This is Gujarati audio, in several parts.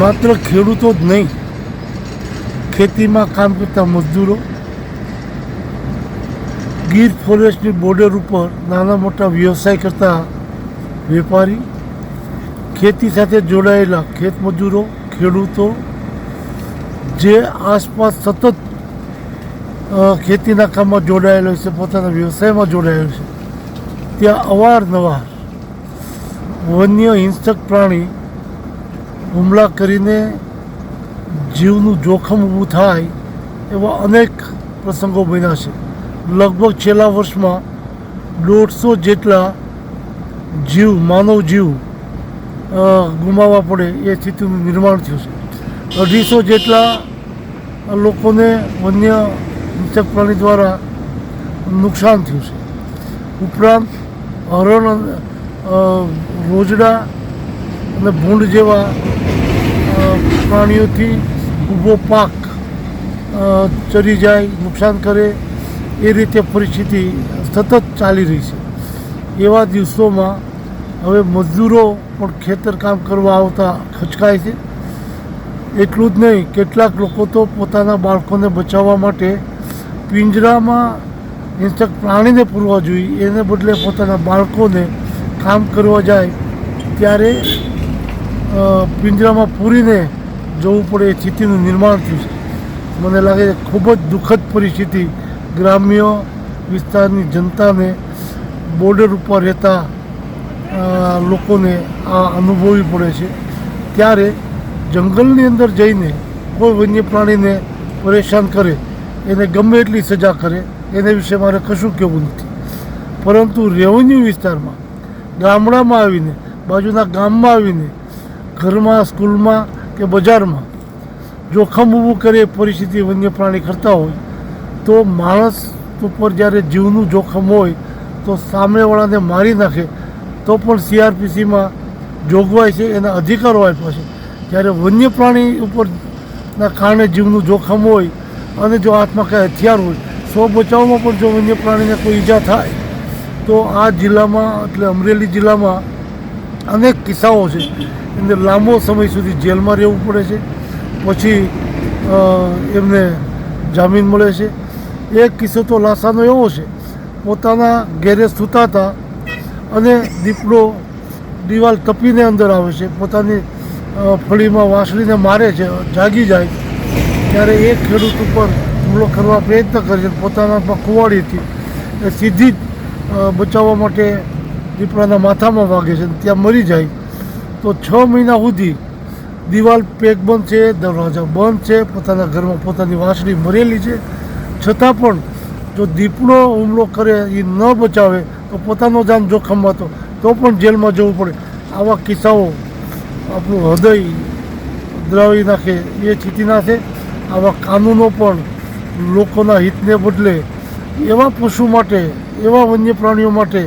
માત્ર ખેડૂતો જ નહીં, ખેતીમાં કામ કરતા મજદૂરો, ગીર ફોરેસ્ટની બોર્ડર ઉપર નાના મોટા વ્યવસાય કરતા વેપારી, ખેતી સાથે જોડાયેલા ખેત મજૂરો, ખેડૂતો, જે આસપાસ સતત ખેતીના કામમાં જોડાયેલો છે, પોતાના વ્યવસાયમાં જોડાયેલો છે, ત્યાં અવારનવાર વન્ય હિંસક પ્રાણી હુમલા કરીને જીવનું જોખમ ઊભું થાય એવા અનેક પ્રસંગો બન્યા છે. લગભગ છેલ્લા વર્ષમાં દોઢસો જેટલા જીવ, માનવ જીવ ગુમાવવા પડે એ સ્થિતિનું નિર્માણ થયું છે. અઢીસો જેટલા લોકોને વન્ય હિંસક પ્રાણી દ્વારા નુકસાન થયું છે. ઉપરાંત હરણ રોજડા અને ભૂંડ જેવા પ્રાણીઓથી ઊભો પાક ચરી જાય, નુકસાન કરે, એ રીતે પરિસ્થિતિ સતત ચાલી રહી છે. એવા દિવસોમાં હવે મજદૂરો પણ ખેતર કામ કરવા આવતા ખચકાય છે. એટલું જ નહીં, કેટલાક લોકો તો પોતાના બાળકોને બચાવવા માટે પિંજરામાં હિંસક પ્રાણીને પૂરવા જોઈએ. એને બદલે પોતાના બાળકોને કામ કરવા જાય, ત્યારે પિંજરામાં પૂરીને જવું પડે એ સ્થિતિનું નિર્માણ થયું છે. મને લાગે છે ખૂબ જ દુઃખદ પરિસ્થિતિ. ગ્રામ્ય વિસ્તારની જનતાને બોર્ડર ઉપર રહેતા લોકોને આ અનુભવવી પડે છે. ત્યારે જંગલની અંદર જઈને કોઈ વન્ય પ્રાણીને પરેશાન કરે, એને ગમે એટલી સજા કરે, એને વિશે મારે કશું કહેવું નથી. પરંતુ રેવન્યુ વિસ્તારમાં ગામડામાં આવીને, બાજુના ગામમાં આવીને ઘરમાં, સ્કૂલમાં કે બજારમાં જોખમ ઊભું કરે, પરિસ્થિતિ વન્ય પ્રાણી કરતા હોય, તો માણસ ઉપર જ્યારે જીવનું જોખમ હોય, તો સામેવાળાને મારી નાખે, તો પણ સીઆરપીસીમાં જોગવાઈ છે, એના અધિકારો આપ્યા છે જ્યારે વન્ય પ્રાણી ઉપરના કારણે જીવનું જોખમ હોય, અને જો હાથમાં કાંઈ હથિયાર હોય, સો બચાવમાં પણ જો વન્ય પ્રાણીને કોઈ ઈજા થાય, તો આ જિલ્લામાં, એટલે અમરેલી જિલ્લામાં અનેક કિસ્સાઓ છે. એમને લાંબો સમય સુધી જેલમાં રહેવું પડે છે. પછી એમને જામીન મળે છે. એક કિસ્સો તો લાસાનો એવો છે. પોતાના ઘેરે સૂતા હતા અને દીપડો દિવાલ તપીને અંદર આવે છે. પોતાની ફળીમાં વાસળીને મારે છે, જાગી જાય. ત્યારે એ ખેડૂત ઉપર હુમલો કરવા પ્રયત્ન કરે છે. પોતાના કુવાડી હતી. એ સીધી જ બચાવવા માટે દીપડાના માથામાં વાગે છે ત્યાં મરી જાય, તો છ મહિના સુધી દિવાલ પેક બંધ છે, દરવાજા બંધ છે, પોતાના ઘરમાં પોતાની વાંસળી મરેલી છે. છતાં પણ જો દીપડો હુમલો કરે એ ન બચાવે, તો પોતાનો જાન જોખમમાં તો તો પણ જેલમાં જવું પડે. આવા કિસ્સાઓ આપણું હૃદય દ્રાવી નાખે, એ ચીતી નાખે. આવા કાનૂનો પણ લોકોના હિતને બદલે એવા પશુ માટે, એવા વન્ય પ્રાણીઓ માટે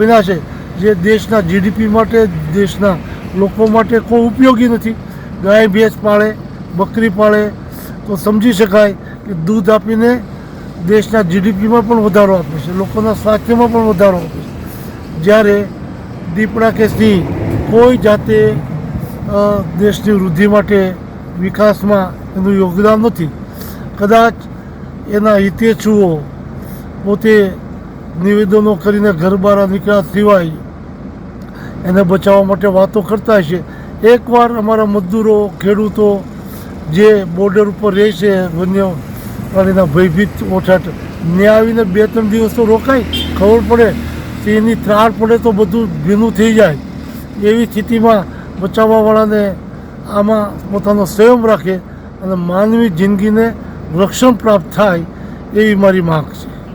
બન્યા છે, જે દેશના જીડીપી માટે, દેશના લોકો માટે કોઈ ઉપયોગી નથી. ગાય, ભેંસ પાળે, બકરી પાળે, તો સમજી શકાય કે દૂધ આપીને દેશના જીડીપીમાં પણ વધારો આપે છે, લોકોના સ્વાસ્થ્યમાં પણ વધારો આપે છે. જ્યારે દીપડા કે સિંહ કોઈ જાતે દેશની વૃદ્ધિ માટે વિકાસમાં એનું યોગદાન નથી. કદાચ એના હિતેચ્છુઓ પોતે નિવેદનો કરીને ઘર બહાર નીકળ્યા સિવાય એને બચાવવા માટે વાતો કરતા છે એકવાર અમારા મજદૂરો, ખેડૂતો જે બોર્ડર ઉપર રહે છે વન્ય પ્રાણીના ભયભીત ઓછાટ ત્યાં આવીને બે ત્રણ દિવસ તો રોકાય, ખબર પડે તેની ત્રાળ પડે તો બધું ભીનું થઈ જાય. એવી સ્થિતિમાં બચાવવાવાળાને આમાં પોતાનો સંયમ રાખે અને માનવી જિંદગીને રક્ષણ પ્રાપ્ત થાય એવી મારી માંગ છે.